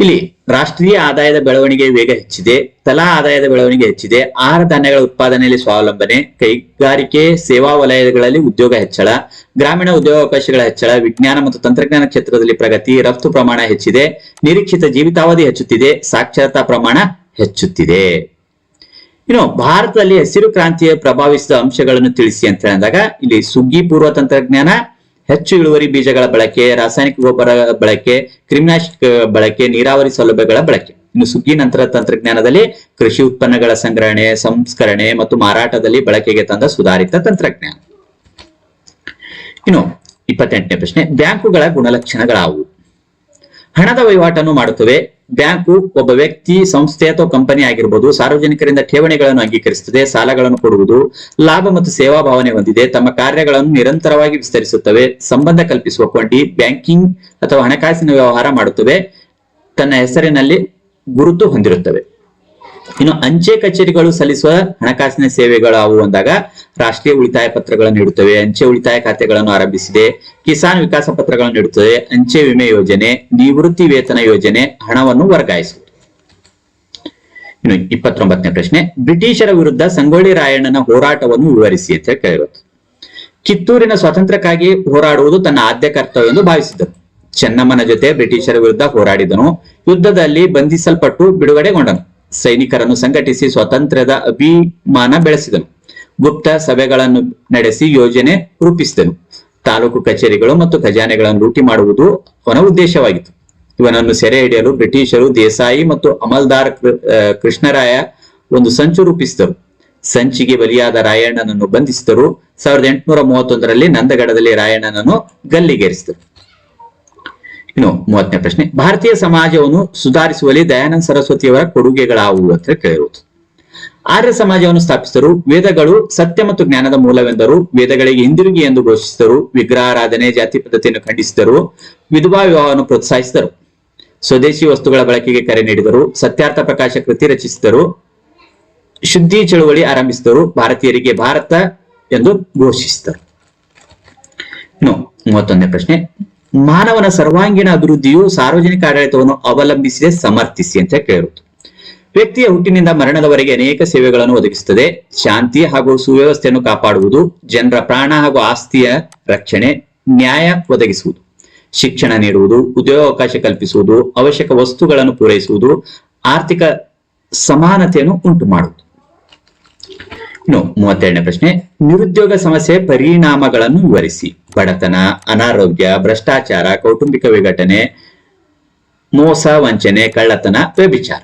ಇಲ್ಲಿ ರಾಷ್ಟ್ರೀಯ ಆದಾಯದ ಬೆಳವಣಿಗೆ ವೇಗ ಹೆಚ್ಚಿದೆ, ತಲಾ ಆದಾಯದ ಬೆಳವಣಿಗೆ ಹೆಚ್ಚಿದೆ, ಆಹಾರ ಧಾನ್ಯಗಳ ಉತ್ಪಾದನೆಯಲ್ಲಿ ಸ್ವಾವಲಂಬನೆ, ಕೈಗಾರಿಕೆ, ಸೇವಾ ವಲಯಗಳಲ್ಲಿ ಉದ್ಯೋಗ ಹೆಚ್ಚಳ, ಗ್ರಾಮೀಣ ಉದ್ಯೋಗಾವಕಾಶಗಳ ಹೆಚ್ಚಳ, ವಿಜ್ಞಾನ ಮತ್ತು ತಂತ್ರಜ್ಞಾನ ಕ್ಷೇತ್ರದಲ್ಲಿ ಪ್ರಗತಿ, ರಫ್ತು ಪ್ರಮಾಣ ಹೆಚ್ಚಿದೆ, ನಿರೀಕ್ಷಿತ ಜೀವಿತಾವಧಿ ಹೆಚ್ಚುತ್ತಿದೆ, ಸಾಕ್ಷರತಾ ಪ್ರಮಾಣ ಹೆಚ್ಚುತ್ತಿದೆ. ಇನ್ನು ಭಾರತದಲ್ಲಿ ಹಸಿರು ಕ್ರಾಂತಿಯ ಪ್ರಭಾವಿಸಿದ ಅಂಶಗಳನ್ನು ತಿಳಿಸಿ ಅಂತ ಹೇಳಿದಾಗ, ಇಲ್ಲಿ ಸುಗ್ಗಿ ಪೂರ್ವ ತಂತ್ರಜ್ಞಾನ ಹೆಚ್ಚು ಇಳುವರಿ ಬೀಜಗಳ ಬಳಕೆ, ರಾಸಾಯನಿಕ ಗೊಬ್ಬರ ಬಳಕೆ, ಕ್ರಿಮಿನಾಶಕ ಬಳಕೆ, ನೀರಾವರಿ ಸೌಲಭ್ಯಗಳ ಬಳಕೆ. ಇನ್ನು ಸುಗ್ಗಿ ನಂತರ ತಂತ್ರಜ್ಞಾನದಲ್ಲಿ ಕೃಷಿ ಉತ್ಪನ್ನಗಳ ಸಂಗ್ರಹಣೆ, ಸಂಸ್ಕರಣೆ ಮತ್ತು ಮಾರಾಟದಲ್ಲಿ ಬಳಕೆಗೆ ತಂದ ಸುಧಾರಿತ ತಂತ್ರಜ್ಞಾನ. ಇನ್ನು ಇಪ್ಪತ್ತೆಂಟನೇ ಪ್ರಶ್ನೆ, ಬ್ಯಾಂಕುಗಳ ಗುಣಲಕ್ಷಣಗಳಾವು? ಹಣದ ವಹಿವಾಟನ್ನು ಮಾಡುತ್ತವೆ. ಬ್ಯಾಂಕು ಒಬ್ಬ ವ್ಯಕ್ತಿ, ಸಂಸ್ಥೆ ಅಥವಾ ಕಂಪನಿ ಆಗಿರ್ಬೋದು, ಸಾರ್ವಜನಿಕರಿಂದ ಠೇವಣಿಗಳನ್ನು ಅಂಗೀಕರಿಸುತ್ತದೆ, ಸಾಲಗಳನ್ನು ಕೊಡುವುದು, ಲಾಭ ಮತ್ತು ಸೇವಾ ಭಾವನೆ ಹೊಂದಿದೆ, ತಮ್ಮ ಕಾರ್ಯಗಳನ್ನು ನಿರಂತರವಾಗಿ ವಿಸ್ತರಿಸುತ್ತವೆ, ಸಂಬಂಧ ಕಲ್ಪಿಸುವ ಕೊಂಡಿ ಬ್ಯಾಂಕಿಂಗ್ ಅಥವಾ ಹಣಕಾಸಿನ ವ್ಯವಹಾರ ಮಾಡುತ್ತವೆ. ತನ್ನ ಹೆಸರಿನಲ್ಲಿ ಗುರುತು ಹೊಂದಿರುತ್ತವೆ. ಇನ್ನು ಅಂಚೆ ಕಚೇರಿಗಳು ಸಲ್ಲಿಸುವ ಹಣಕಾಸಿನ ಸೇವೆಗಳು ಅವು ಅಂದಾಗ ರಾಷ್ಟ್ರೀಯ ಉಳಿತಾಯ ಪತ್ರಗಳನ್ನು ನೀಡುತ್ತವೆ. ಅಂಚೆ ಉಳಿತಾಯ ಖಾತೆಗಳನ್ನು ಆರಂಭಿಸಿದೆ. ಕಿಸಾನ್ ವಿಕಾಸ ಪತ್ರಗಳನ್ನು ನೀಡುತ್ತದೆ ಅಂಚೆ ವಿಮೆ ಯೋಜನೆ, ನಿವೃತ್ತಿ ವೇತನ ಯೋಜನೆ ಹಣವನ್ನು ವರ್ಗಾಯಿಸುವುದು. ಇನ್ನು ಇಪ್ಪತ್ತೊಂಬತ್ತನೇ ಪ್ರಶ್ನೆ. ಬ್ರಿಟಿಷರ ವಿರುದ್ಧ ಸಂಗೊಳ್ಳಿ ರಾಯಣ್ಣನ ಹೋರಾಟವನ್ನು ವಿವರಿಸಿ ಅಂತ ಕೇಳಿರೋದು. ಕಿತ್ತೂರಿನ ಸ್ವಾತಂತ್ರ್ಯಕ್ಕಾಗಿ ಹೋರಾಡುವುದು ತನ್ನ ಆದ್ಯ ಕರ್ತವ್ಯ ಎಂದು ಭಾವಿಸಿದ್ದರು ಚೆನ್ನಮ್ಮನ ಜೊತೆ ಬ್ರಿಟಿಷರ ವಿರುದ್ಧ ಹೋರಾಡಿದನು. ಯುದ್ಧದಲ್ಲಿ ಬಂಧಿಸಲ್ಪಟ್ಟು ಬಿಡುಗಡೆಗೊಂಡನು. ಸೈನಿಕರನ್ನು ಸಂಘಟಿಸಿ ಸ್ವಾತಂತ್ರ್ಯದ ಅಭಿಮಾನ ಬೆಳೆಸಿದನು. ಗುಪ್ತ ಸಭೆಗಳನ್ನು ನಡೆಸಿ ಯೋಜನೆ ರೂಪಿಸಿದನು. ತಾಲೂಕು ಕಚೇರಿಗಳು ಮತ್ತು ಖಜಾನೆಗಳನ್ನು ಲೂಟಿ ಮಾಡುವುದು ಅವನ ಉದ್ದೇಶವಾಗಿತ್ತು. ಇವನನ್ನು ಸೆರೆ ಹಿಡಿಯಲು ಬ್ರಿಟಿಷರು ದೇಸಾಯಿ ಮತ್ತು ಅಮಲ್ದಾರ್ ಕೃಷ್ಣರಾಯ ಒಂದು ಸಂಚು ರೂಪಿಸಿದರು. ಸಂಚಿಗೆ ಬಲಿಯಾದ ರಾಯಣ್ಣನನ್ನು ಬಂಧಿಸಿದರು. ಸಾವಿರದ ಎಂಟುನೂರ ಮೂವತ್ತೊಂದರಲ್ಲಿ ನಂದಗಡದಲ್ಲಿ ರಾಯಣ್ಣನನ್ನು ಗಲ್ಲಿಗೇರಿಸಿದರು. ಇನ್ನು ಮೂವತ್ತನೇ ಪ್ರಶ್ನೆ, ಭಾರತೀಯ ಸಮಾಜವನ್ನು ಸುಧಾರಿಸುವಲ್ಲಿ ದಯಾನಂದ ಸರಸ್ವತಿಯವರ ಕೊಡುಗೆಗಳಾವುವು ಅಂತ ಕೇಳಿರುವುದು ಆರ್ಯ ಸಮಾಜವನ್ನು ಸ್ಥಾಪಿಸಿದರು ವೇದಗಳು ಸತ್ಯ ಮತ್ತು ಜ್ಞಾನದ ಮೂಲವೆಂದರು ವೇದಗಳಿಗೆ ಹಿಂದಿರುಗಿ ಎಂದು ಘೋಷಿಸಿದರು, ವಿಗ್ರಹಾರಾಧನೆ, ಜಾತಿ ಪದ್ಧತಿಯನ್ನು ಖಂಡಿಸಿದರು, ವಿಧವಾ ವಿವಾಹವನ್ನು ಪ್ರೋತ್ಸಾಹಿಸಿದರು. ಸ್ವದೇಶಿ ವಸ್ತುಗಳ ಬಳಕೆಗೆ ಕರೆ ನೀಡಿದರು, ಸತ್ಯಾರ್ಥ ಪ್ರಕಾಶ ಕೃತಿ ರಚಿಸಿದರು, ಶುದ್ಧಿ ಚಳುವಳಿ ಆರಂಭಿಸಿದರು ಭಾರತೀಯರಿಗೆ ಭಾರತ ಎಂದು ಘೋಷಿಸಿದರು. ಇನ್ನು ಮೂವತ್ತೊಂದನೇ ಪ್ರಶ್ನೆ ಮಾನವನ ಸರ್ವಾಂಗೀಣ ಅಭಿವೃದ್ಧಿಯು ಸಾರ್ವಜನಿಕ ಆಡಳಿತವನ್ನು ಅವಲಂಬಿಸಿದೆ, ಸಮರ್ಥಿಸಿ ಅಂತ ಕೇಳಿರುವುದು ವ್ಯಕ್ತಿಯ ಹುಟ್ಟಿನಿಂದ ಮರಣದವರೆಗೆ ಅನೇಕ ಸೇವೆಗಳನ್ನು ಒದಗಿಸುತ್ತದೆ. ಶಾಂತಿ ಹಾಗೂ ಸುವ್ಯವಸ್ಥೆಯನ್ನು ಕಾಪಾಡುವುದು, ಜನರ ಪ್ರಾಣ ಹಾಗೂ ಆಸ್ತಿಯ ರಕ್ಷಣೆ, ನ್ಯಾಯ ಒದಗಿಸುವುದು. ಶಿಕ್ಷಣ ನೀಡುವುದು, ಉದ್ಯೋಗಾವಕಾಶ ಕಲ್ಪಿಸುವುದು, ಅವಶ್ಯಕ ವಸ್ತುಗಳನ್ನು ಪೂರೈಸುವುದು, ಆರ್ಥಿಕ ಸಮಾನತೆಯನ್ನು ಉಂಟು ಮಾಡುವುದು ಇನ್ನು ಮೂವತ್ತೆರಡನೇ ಪ್ರಶ್ನೆ, ನಿರುದ್ಯೋಗ ಸಮಸ್ಯೆ ಪರಿಣಾಮಗಳನ್ನು ವಿವರಿಸಿ. ಬಡತನ, ಅನಾರೋಗ್ಯ, ಭ್ರಷ್ಟಾಚಾರ, ಕೌಟುಂಬಿಕ ವಿಘಟನೆ, ಮೋಸ, ವಂಚನೆ, ಕಳ್ಳತನ, ವ್ಯಭಿಚಾರ.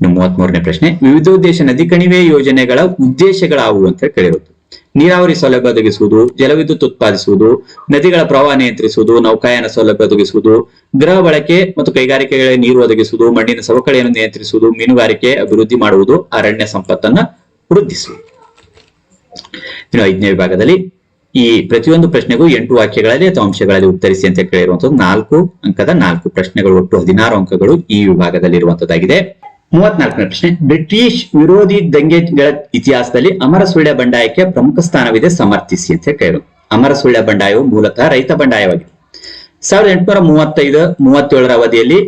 ಇನ್ನು ಮೂವತ್ಮೂರನೇ ಪ್ರಶ್ನೆ, ವಿವಿಧೋದ್ದೇಶ ನದಿ ಕಣಿವೆ ಯೋಜನೆಗಳ ಉದ್ದೇಶಗಳಾವು ಅಂತ ಕೇಳಿರೋದು. ನೀರಾವರಿ ಸೌಲಭ್ಯ ಒದಗಿಸುವುದು, ಜಲವಿದ್ಯುತ್ ಉತ್ಪಾದಿಸುವುದು, ನದಿಗಳ ಪ್ರವಾಹ ನಿಯಂತ್ರಿಸುವುದು, ನೌಕಾಯಾನ ಸೌಲಭ್ಯ ಒದಗಿಸುವುದು, ಗೃಹ ಬಳಕೆ ಮತ್ತು ಕೈಗಾರಿಕೆಗಳಿಗೆ ನೀರು ಒದಗಿಸುವುದು, ಮಣ್ಣಿನ ಸವಕಳಿಯನ್ನು ನಿಯಂತ್ರಿಸುವುದು, ಮೀನುಗಾರಿಕೆ ಅಭಿವೃದ್ಧಿ ಮಾಡುವುದು, ಅರಣ್ಯ ಸಂಪತ್ತನ್ನ ವೃದ್ಧಿಸುವುದು ಇನ್ನು ಐದನೇ ವಿಭಾಗದಲ್ಲಿ ಈ ಪ್ರತಿಯೊಂದು ಪ್ರಶ್ನೆಗೂ ಎಂಟು ವಾಕ್ಯಗಳಲ್ಲಿ ಅಥವಾ ಅಂಶಗಳಲ್ಲಿ ಉತ್ತರಿಸಿ ಅಂತ ಕೇಳಿರುವಂತದ್ದು ನಾಲ್ಕು ಅಂಕದ ನಾಲ್ಕು ಪ್ರಶ್ನೆಗಳು, ಒಟ್ಟು ಹದಿನಾರು ಅಂಕಗಳು ಈ ವಿಭಾಗದಲ್ಲಿ ಇರುವಂತದ್ದಾಗಿದೆ ಮೂವತ್ನಾಲ್ಕನೇ ಪ್ರಶ್ನೆ, ಬ್ರಿಟಿಷ್ ವಿರೋಧಿ ದಂಗೆಗಳ ಇತಿಹಾಸದಲ್ಲಿ ಅಮರ ಸುಳ್ಯ ಬಂಡಾಯಕ್ಕೆ ಪ್ರಮುಖ ಸ್ಥಾನವಿದೆ ಸಮರ್ಥಿಸಿ ಅಂತ ಕೇಳಿರು ಅಮರ ಸುಳ್ಯ ಬಂಡಾಯವು ಮೂಲತಃ ರೈತ ಬಂಡಾಯವಾಗಿದೆ. ಸಾವಿರದ ಎಂಟುನೂರ ಮೂವತ್ತೈದು, ಮೂವತ್ತೇಳರ ಅವಧಿಯಲ್ಲಿ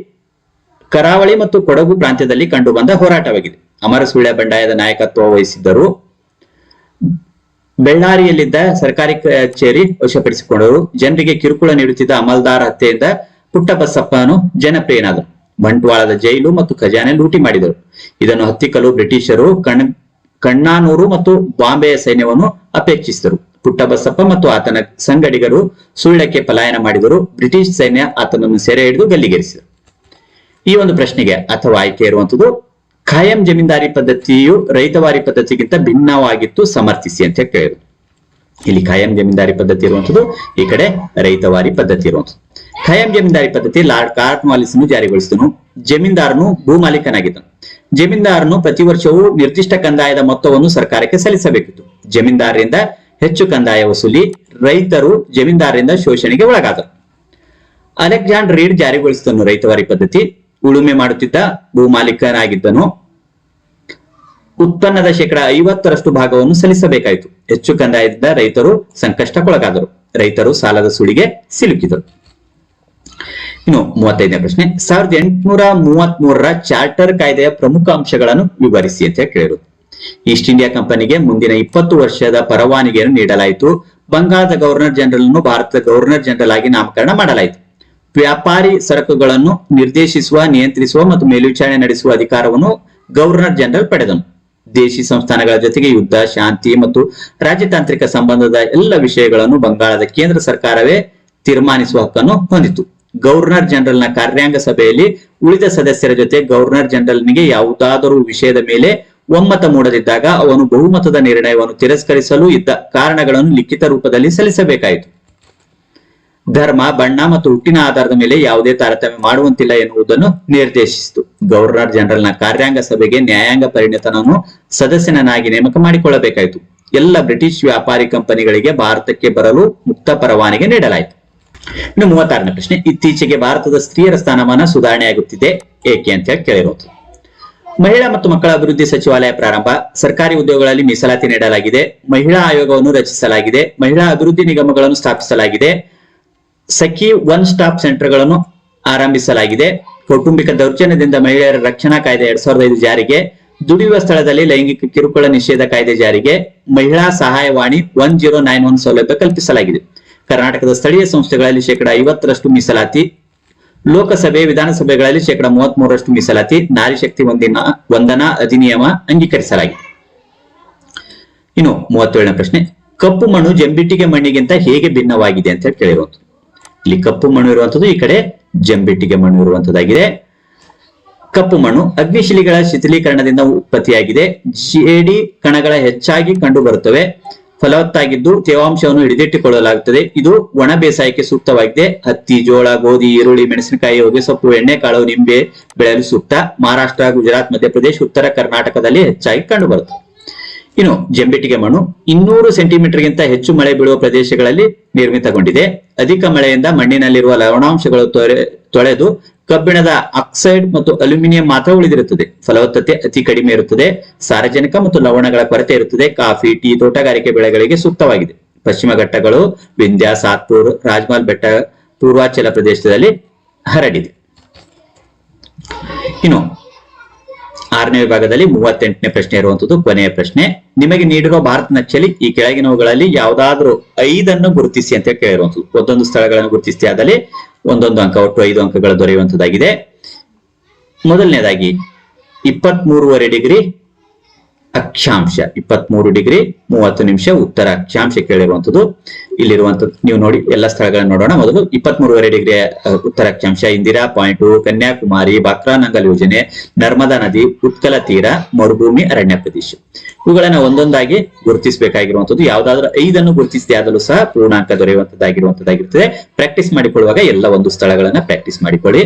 ಕರಾವಳಿ ಮತ್ತು ಕೊಡಗು ಪ್ರಾಂತ್ಯದಲ್ಲಿ ಕಂಡುಬಂದ ಹೋರಾಟವಾಗಿದೆ. ಅಮರ ಸುಳ್ಯ ಬಂಡಾಯದ ನಾಯಕತ್ವ ವಹಿಸಿದ್ದರು. ಬೆಳ್ಳಾರಿಯಲ್ಲಿದ್ದ ಸರ್ಕಾರಿ ಕಚೇರಿ ವಶಪಡಿಸಿಕೊಂಡರು ಜನರಿಗೆ ಕಿರುಕುಳ ನೀಡುತ್ತಿದ್ದ ಅಮಲ್ದಾರ್ ಹತ್ಯೆಯಿಂದ ಪುಟ್ಟಬಸಪ್ಪನು ಜನಪ್ರಿಯನಾದರು. ಬಂಟ್ವಾಳದ ಜೈಲು ಮತ್ತು ಖಜಾನೆ ಲೂಟಿ ಮಾಡಿದರು. ಇದನ್ನು ಹತ್ತಿಕ್ಕಲು ಬ್ರಿಟಿಷರು ಕಣ್, ಕಣ್ಣಾನೂರು ಮತ್ತು ಬಾಂಬೆಯ ಸೈನ್ಯವನ್ನು ಅಪೇಕ್ಷಿಸಿದರು. ಪುಟ್ಟಬಸಪ್ಪ ಮತ್ತು ಆತನ ಸಂಗಡಿಗರು ಸುಳ್ಳಕ್ಕೆ ಪಲಾಯನ ಮಾಡಿದರು. ಬ್ರಿಟಿಷ್ ಸೈನ್ಯ ಆತನನ್ನು ಸೆರೆ ಹಿಡಿದು ಗಲ್ಲಿಗೇರಿಸಿದರು ಈ ಒಂದು ಪ್ರಶ್ನೆಗೆ ಅಥವಾ ಆಯ್ಕೆ ಇರುವಂತದ್ದು ಖಾಯಂ ಜಮೀನ್ದಾರಿ ಪದ್ಧತಿಯು ರೈತವಾರಿ ಪದ್ಧತಿಗಿಂತ ಭಿನ್ನವಾಗಿತ್ತು, ಸಮರ್ಥಿಸಿ ಅಂತ ಹೇಳಿದ್ರು ಇಲ್ಲಿ ಖಾಯಂ ಜಮೀನ್ದಾರಿ ಪದ್ಧತಿ ಇರುವಂತದ್ದು ಈ ಕಡೆ ರೈತವಾರಿ ಪದ್ಧತಿ ಇರುವಂತದ್ದು ಖಾಯಂ ಜಮೀನ್ದಾರಿ ಪದ್ಧತಿ ಲಾರ್ಡ್ ಕಾರ್ನ್ವಾಲಿಸ್ ಜಾರಿಗೊಳಿಸಿದನು. ಜಮೀನ್ದಾರನು ಭೂಮಾಲೀಕನಾಗಿದ್ದನು ಜಮೀನ್ದಾರನು ಪ್ರತಿ ವರ್ಷವೂ ನಿರ್ದಿಷ್ಟ ಕಂದಾಯದ ಮೊತ್ತವನ್ನು ಸರ್ಕಾರಕ್ಕೆ ಸಲ್ಲಿಸಬೇಕಿತ್ತು. ಜಮೀನ್ದಾರರಿಂದ ಹೆಚ್ಚು ಕಂದಾಯ ವಸೂಲಿ ರೈತರು ಜಮೀನ್ದಾರರಿಂದ ಶೋಷಣೆಗೆ ಒಳಗಾದರು. ಅಲೆಕ್ಸಾಂಡರ್ ರೀಡ್ ಜಾರಿಗೊಳಿಸಿದನು ರೈತವಾರಿ ಪದ್ಧತಿ. ಉಳುಮೆ ಮಾಡುತ್ತಿದ್ದ ಭೂಮಾಲೀಕನಾಗಿದ್ದನು. ಉತ್ಪನ್ನದ ಶೇಕಡ ಐವತ್ತರಷ್ಟು ಭಾಗವನ್ನು ಸಲ್ಲಿಸಬೇಕಾಯಿತು. ಹೆಚ್ಚು ಕಂದಾಯದಿಂದ ರೈತರು ಸಂಕಷ್ಟಕ್ಕೊಳಗಾದರು. ರೈತರು ಸಾಲದ ಸುಳಿಗೆ ಸಿಲುಕಿದರು. ಇನ್ನು ಮೂವತ್ತೈದನೇ ಪ್ರಶ್ನೆ, ಸಾವಿರದ ಎಂಟುನೂರ ಮೂವತ್ತ್ ಮೂರರ ಚಾರ್ಟರ್ ಕಾಯ್ದೆಯ ಪ್ರಮುಖ ಅಂಶಗಳನ್ನು ವಿವರಿಸಿ ಅಂತ ಕೇಳಿರು. ಈಸ್ಟ್ ಇಂಡಿಯಾ ಕಂಪನಿಗೆ ಮುಂದಿನ ಇಪ್ಪತ್ತು ವರ್ಷದ ಪರವಾನಗಿಯನ್ನು ನೀಡಲಾಯಿತು. ಬಂಗಾಳದ ಗವರ್ನರ್ ಜನರಲ್ ಅನ್ನು ಭಾರತದ ಗವರ್ನರ್ ಜನರಲ್ ಆಗಿ ನಾಮಕರಣ ಮಾಡಲಾಯಿತು. ವ್ಯಾಪಾರಿ ಸರಕುಗಳನ್ನು ನಿರ್ದೇಶಿಸುವ, ನಿಯಂತ್ರಿಸುವ ಮತ್ತು ಮೇಲ್ವಿಚಾರಣೆ ನಡೆಸುವ ಅಧಿಕಾರವನ್ನು ಗವರ್ನರ್ ಜನರಲ್ ಪಡೆದನು. ದೇಶಿ ಸಂಸ್ಥಾನಗಳ ಜೊತೆಗೆ ಯುದ್ಧ, ಶಾಂತಿ ಮತ್ತು ರಾಜತಾಂತ್ರಿಕ ಸಂಬಂಧದ ಎಲ್ಲ ವಿಷಯಗಳನ್ನು ಬಂಗಾಳದ ಕೇಂದ್ರ ಸರ್ಕಾರವೇ ತೀರ್ಮಾನಿಸುವ ಹಕ್ಕನ್ನು ಹೊಂದಿತು ಗವರ್ನರ್ ಜನರಲ್ನ ಕಾರ್ಯಾಂಗ ಸಭೆಯಲ್ಲಿ ಉಳಿದ ಸದಸ್ಯರ ಜೊತೆ ಗವರ್ನರ್ ಜನರಲ್ನಿಗೆ ಯಾವುದಾದರೂ ವಿಷಯದ ಮೇಲೆ ಒಮ್ಮತ ಮೂಡದಿದ್ದಾಗ ಅವನು ಬಹುಮತದ ನಿರ್ಣಯವನ್ನು ತಿರಸ್ಕರಿಸಲು ಇದ್ದ ಕಾರಣಗಳನ್ನು ಲಿಖಿತ ರೂಪದಲ್ಲಿ ಸಲ್ಲಿಸಬೇಕಾಯಿತು. ಧರ್ಮ, ಬಣ್ಣ ಮತ್ತು ಹುಟ್ಟಿನ ಆಧಾರದ ಮೇಲೆ ಯಾವುದೇ ತಾರತಮ್ಯ ಮಾಡುವಂತಿಲ್ಲ ಎನ್ನುವುದನ್ನು ನಿರ್ದೇಶಿಸಿತು. ಗವರ್ನರ್ ಜನರಲ್ನ ಕಾರ್ಯಾಂಗ ಸಭೆಗೆ ನ್ಯಾಯಾಂಗ ಪರಿಣಿತನನ್ನು ಸದಸ್ಯನನ್ನಾಗಿ ನೇಮಕ ಮಾಡಿಕೊಳ್ಳಬೇಕಾಯಿತು. ಎಲ್ಲ ಬ್ರಿಟಿಷ್ ವ್ಯಾಪಾರಿ ಕಂಪನಿಗಳಿಗೆ ಭಾರತಕ್ಕೆ ಬರಲು ಮುಕ್ತ ಪರವಾನಗಿ ನೀಡಲಾಯಿತು. ಇನ್ನು ಮೂವತ್ತಾರನೇ ಪ್ರಶ್ನೆ, ಇತ್ತೀಚೆಗೆ ಭಾರತದ ಸ್ತ್ರೀಯರ ಸ್ಥಾನಮಾನ ಸುಧಾರಣೆಯಾಗುತ್ತಿದೆ, ಏಕೆ ಅಂತ ಹೇಳಿ ಕೇಳಿರೋದು. ಮಹಿಳಾ ಮತ್ತು ಮಕ್ಕಳ ಅಭಿವೃದ್ಧಿ ಸಚಿವಾಲಯ ಪ್ರಾರಂಭ, ಸರ್ಕಾರಿ ಉದ್ಯೋಗಗಳಲ್ಲಿ ಮೀಸಲಾತಿ ನೀಡಲಾಗಿದೆ, ಮಹಿಳಾ ಆಯೋಗವನ್ನು ರಚಿಸಲಾಗಿದೆ, ಮಹಿಳಾ ಅಭಿವೃದ್ಧಿ ನಿಗಮಗಳನ್ನು ಸ್ಥಾಪಿಸಲಾಗಿದೆ ಸಖಿ ಒನ್ ಸ್ಟಾಪ್ ಸೆಂಟರ್ಗಳನ್ನು ಆರಂಭಿಸಲಾಗಿದೆ. ಕೌಟುಂಬಿಕ ದೌರ್ಜನ್ಯದಿಂದ ಮಹಿಳೆಯರ ರಕ್ಷಣಾ ಕಾಯ್ದೆ ಎರಡ್ ಸಾವಿರದ ಐದು ಜಾರಿಗೆ, ದುಡಿಯುವ ಸ್ಥಳದಲ್ಲಿ ಲೈಂಗಿಕ ಕಿರುಕುಳ ನಿಷೇಧ ಕಾಯ್ದೆ ಜಾರಿಗೆ, ಮಹಿಳಾ ಸಹಾಯವಾಣಿ ಒನ್ ಜೀರೋ ನೈನ್ ಒನ್ ಸೌಲಭ್ಯ ಕಲ್ಪಿಸಲಾಗಿದೆ. ಕರ್ನಾಟಕದ ಸ್ಥಳೀಯ ಸಂಸ್ಥೆಗಳಲ್ಲಿ ಶೇಕಡಾ ಐವತ್ತರಷ್ಟು ಮೀಸಲಾತಿ, ಲೋಕಸಭೆ, ವಿಧಾನಸಭೆಗಳಲ್ಲಿ ಶೇಕಡಾ ಮೂವತ್ತ್ ಮೂರರಷ್ಟು ಮೀಸಲಾತಿ, ನಾರಿ ಶಕ್ತಿ ಒಂದಿನ, ವಂದನಾ ಅಧಿನಿಯಮ ಅಂಗೀಕರಿಸಲಾಗಿದೆ. ಇನ್ನು ಮೂವತ್ತೇಳನೇ ಪ್ರಶ್ನೆ, ಕಪ್ಪು ಮಣ್ಣು ಜಂಬಿಟ್ಟಿಗೆ ಮಣ್ಣಿಗಿಂತ ಹೇಗೆ ಭಿನ್ನವಾಗಿದೆ ಅಂತ ಹೇಳಿ ಇಲ್ಲಿ ಕಪ್ಪು ಮಣ್ಣು ಇರುವಂತದ್ದು ಈ ಕಡೆ ಜಂಬಿಟ್ಟಿಗೆ ಮಣ್ಣು ಇರುವಂತದ್ದಾಗಿದೆ ಕಪ್ಪು ಮಣ್ಣು ಅಗ್ನಿಶಿಲಿಗಳ ಶಿಥಿಲೀಕರಣದಿಂದ ಉತ್ಪತ್ತಿಯಾಗಿದೆ. ಜೇಡಿ ಕಣಗಳ ಹೆಚ್ಚಾಗಿ ಕಂಡು ಬರುತ್ತವೆ. ಫಲವತ್ತಾಗಿದ್ದು ತೇವಾಂಶವನ್ನು ಹಿಡಿದಿಟ್ಟುಕೊಳ್ಳಲಾಗುತ್ತದೆ. ಇದು ಒಣ ಬೇಸಾಯಕ್ಕೆ ಸೂಕ್ತವಾಗಿದೆ. ಹತ್ತಿ, ಜೋಳ, ಗೋಧಿ, ಈರುಳ್ಳಿ, ಮೆಣಸಿನಕಾಯಿ, ಹೊಗೆಸೊಪ್ಪು ಎಣ್ಣೆಕಾಳು ನಿಂಬೆ ಬೆಳೆಯಲು ಸೂಕ್ತ. ಮಹಾರಾಷ್ಟ್ರ, ಗುಜರಾತ್, ಮಧ್ಯಪ್ರದೇಶ, ಉತ್ತರ ಕರ್ನಾಟಕದಲ್ಲಿ ಹೆಚ್ಚಾಗಿ ಕಂಡುಬರುತ್ತದೆ ಇನ್ನು ಜಂಬಿಟ್ಟಿಗೆ ಮಣ್ಣು ಇನ್ನೂರು ಸೆಂಟಿಮೀಟರ್ಗಿಂತ ಹೆಚ್ಚು ಮಳೆ ಬೀಳುವ ಪ್ರದೇಶಗಳಲ್ಲಿ ನಿರ್ಮಿತಗೊಂಡಿದೆ. ಅಧಿಕ ಮಳೆಯಿಂದ ಮಣ್ಣಿನಲ್ಲಿರುವ ಲವಣಾಂಶಗಳು ತೊಳೆದು ಕಬ್ಬಿಣದ ಆಕ್ಸೈಡ್ ಮತ್ತು ಅಲ್ಯೂಮಿನಿಯಂ ಮಾತ್ರ ಉಳಿದಿರುತ್ತದೆ. ಫಲವತ್ತತೆ ಅತಿ ಕಡಿಮೆ ಇರುತ್ತದೆ. ಸಾರಜನಕ ಮತ್ತು ಲವಣಗಳ ಕೊರತೆ ಇರುತ್ತದೆ. ಕಾಫಿ, ಟೀ, ತೋಟಗಾರಿಕೆ ಬೆಳೆಗಳಿಗೆ ಸೂಕ್ತವಾಗಿದೆ. ಪಶ್ಚಿಮ ಘಟ್ಟಗಳು ವಿಂಧ್ಯ, ಸಾತ್ಪುರ್, ರಾಜ್ಮಹಲ್, ಬೆಟ್ಟ, ಪೂರ್ವಾಚಲ ಪ್ರದೇಶದಲ್ಲಿ ಹರಡಿದೆ. ಇನ್ನು ಆರನೇ ವಿಭಾಗದಲ್ಲಿ ಮೂವತ್ತೆಂಟನೇ ಪ್ರಶ್ನೆ ಇರುವಂತದ್ದು ಕೊನೆಯ ಪ್ರಶ್ನೆ. ನಿಮಗೆ ನೀಡಿರುವ ಭಾರತ ನಕ್ಷಲಿ ಈ ಕೆಳಗಿನವುಗಳಲ್ಲಿ ಯಾವುದಾದ್ರೂ ಐದನ್ನು ಗುರುತಿಸಿ ಅಂತ ಕೇಳಿರುವಂತದ್ದು. ಒಂದೊಂದು ಸ್ಥಳಗಳನ್ನು ಗುರುತಿಸಿ ಆದಲ್ಲಿ ಒಂದೊಂದು ಅಂಕ, ಒಟ್ಟು ಐದು ಅಂಕಗಳು ದೊರೆಯುವಂತದ್ದಾಗಿದೆ. ಮೊದಲನೇದಾಗಿ ಇಪ್ಪತ್ತ್ ಮೂರುವರೆ ಡಿಗ್ರಿ ಅಕ್ಷಾಂಶ. ಇಪ್ಪತ್ಮೂರು ಡಿಗ್ರಿ, ಮೂವತ್ತು ನಿಮಿಷ ಉತ್ತರ ಅಕ್ಷಾಂಶ ಕೇಳಿರುವಂತದ್ದು ಇಲ್ಲಿರುವಂತದ್ದು ನೀವು ನೋಡಿ ಎಲ್ಲ ಸ್ಥಳಗಳನ್ನು ನೋಡೋಣ. ಮೊದಲು ಇಪ್ಪತ್ಮೂರುವರೆ ಡಿಗ್ರಿ ಉತ್ತರ ಅಕ್ಷಾಂಶ, ಇಂದಿರಾ ಪಾಯಿಂಟ್ ಕನ್ಯಾಕುಮಾರಿ ಬಾಕ್ರಾನಂಗಲ್ ಯೋಜನೆ, ನರ್ಮದಾ ನದಿ, ಉತ್ಕಲ ತೀರ, ಮರುಭೂಮಿ ಅರಣ್ಯ ಪ್ರದೇಶ. ಇವುಗಳನ್ನ ಒಂದೊಂದಾಗಿ ಗುರುತಿಸಬೇಕಾಗಿರುವಂತದ್ದು ಯಾವ್ದಾದ್ರೂ ಐದನ್ನು ಗುರುತಿಸದೆ ಆದಲೂ ಸಹ ಪೂರ್ಣಾಂಕ ದೊರೆಯುವಂತದ್ದಾಗಿರುವಂತದ್ದಾಗಿರ್ತದೆ ಪ್ರಾಕ್ಟೀಸ್ ಮಾಡಿಕೊಳ್ಳುವಾಗ ಎಲ್ಲ ಒಂದು ಸ್ಥಳಗಳನ್ನ ಪ್ರಾಕ್ಟೀಸ್ ಮಾಡಿಕೊಳ್ಳಿ.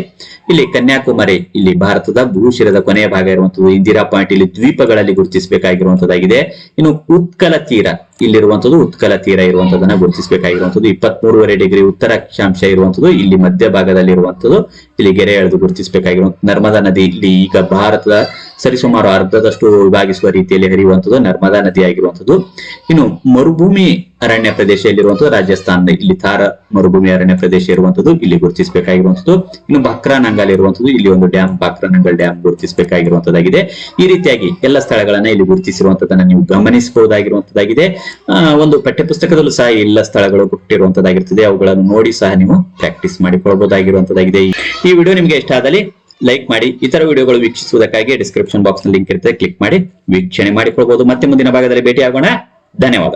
ಇಲ್ಲಿ ಕನ್ಯಾಕುಮಾರಿ, ಇಲ್ಲಿ ಭಾರತದ ಭೂಶಿರದ ಕೊನೆಯ ಭಾಗ ಇರುವಂತದ್ದು ಇಂದಿರಾ ಪಾಯಿಂಟ್ ಇಲ್ಲಿ ದ್ವೀಪಗಳಲ್ಲಿ ಗುರುತಿಸಬೇಕಾಗಿರುವಂತದ್ದಾಗಿದೆ ಇನ್ನು ಉತ್ಕಲ ತೀರ ಇಲ್ಲಿರುವಂತದ್ದು ಉತ್ಕಲ ತೀರ ಇರುವಂತದನ್ನ ಗುರುತಿಸಬೇಕಾಗಿರುವಂತದ್ದು ಇಪ್ಪತ್ಮೂರುವರೆ ಡಿಗ್ರಿ ಉತ್ತರ ಅಕ್ಷಾಂಶ ಇರುವಂತದ್ದು ಇಲ್ಲಿ ಮಧ್ಯ ಭಾಗದಲ್ಲಿ ಇರುವಂತದ್ದು ಇಲ್ಲಿ ಗೆರೆ ಎಳೆದು ಗುರುತಿಸಬೇಕಾಗಿರುವಂತ ನರ್ಮದಾ ನದಿ, ಇಲ್ಲಿ ಈಗ ಭಾರತದ ಸರಿಸುಮಾರು ಅರ್ಧದಷ್ಟು ವಿಭಾಗಿಸುವ ರೀತಿಯಲ್ಲಿ ಹರಿಯುವಂತದ್ದು ನರ್ಮದಾ ನದಿ ಆಗಿರುವಂತದ್ದು ಇನ್ನು ಮರುಭೂಮಿ ಅರಣ್ಯ ಪ್ರದೇಶದಲ್ಲಿರುವಂತದ್ದು ರಾಜಸ್ಥಾನದ ಇಲ್ಲಿ ಥಾರ ಮರುಭೂಮಿ ಅರಣ್ಯ ಪ್ರದೇಶ ಇರುವಂತದ್ದು ಇಲ್ಲಿ ಗುರುತಿಸಬೇಕಾಗಿರುವಂಥದ್ದು. ಇನ್ನು ಬಕ್ರಾನಂಗಲ್ ಇರುವಂತದ್ದು ಇಲ್ಲಿ ಒಂದು ಡ್ಯಾಮ್ ಬಕ್ರಾನಂಗಲ್ ಡ್ಯಾಮ್ ಗುರುತಿಸಬೇಕಾಗಿರುವಂತದ್ದಾಗಿದೆ ಈ ರೀತಿಯಾಗಿ ಎಲ್ಲ ಸ್ಥಳಗಳನ್ನ ಇಲ್ಲಿ ಗುರುತಿಸಿರುವಂತದನ್ನ ನೀವು ಗಮನಿಸಬಹುದಾಗಿರುವಂತದ್ದಾಗಿದೆ ಒಂದು ಪಠ್ಯಪುಸ್ತಕದಲ್ಲೂ ಸಹ ಎಲ್ಲ ಸ್ಥಳಗಳು ಕೊಟ್ಟಿರುವಂತದ್ದಾಗಿರ್ತದೆ ಅವುಗಳನ್ನು ನೋಡಿ ಸಹ ನೀವು ಪ್ರಾಕ್ಟೀಸ್ ಮಾಡಿಕೊಳ್ಬಹುದಾಗಿರುವಂತದ್ದಾಗಿದೆ ಈ ವಿಡಿಯೋ ನಿಮಗೆ ಇಷ್ಟ ಆದಲ್ಲಿ ಲೈಕ್ ಮಾಡಿ, ಇತರ ವಿಡಿಯೋಗಳು ವೀಕ್ಷಿಸುವುದಕ್ಕಾಗಿ ಡಿಸ್ಕ್ರಿಪ್ಷನ್ ಬಾಕ್ಸ್ ಲಿಂಕ್ ಇರುತ್ತೆ. ಕ್ಲಿಕ್ ಮಾಡಿ, ವೀಕ್ಷಣೆ ಮಾಡಿಕೊಳ್ಬಹುದು ಮತ್ತೆ ಮುಂದಿನ ಭಾಗದಲ್ಲಿ ಭೇಟಿ ಆಗೋಣ ಧನ್ಯವಾದ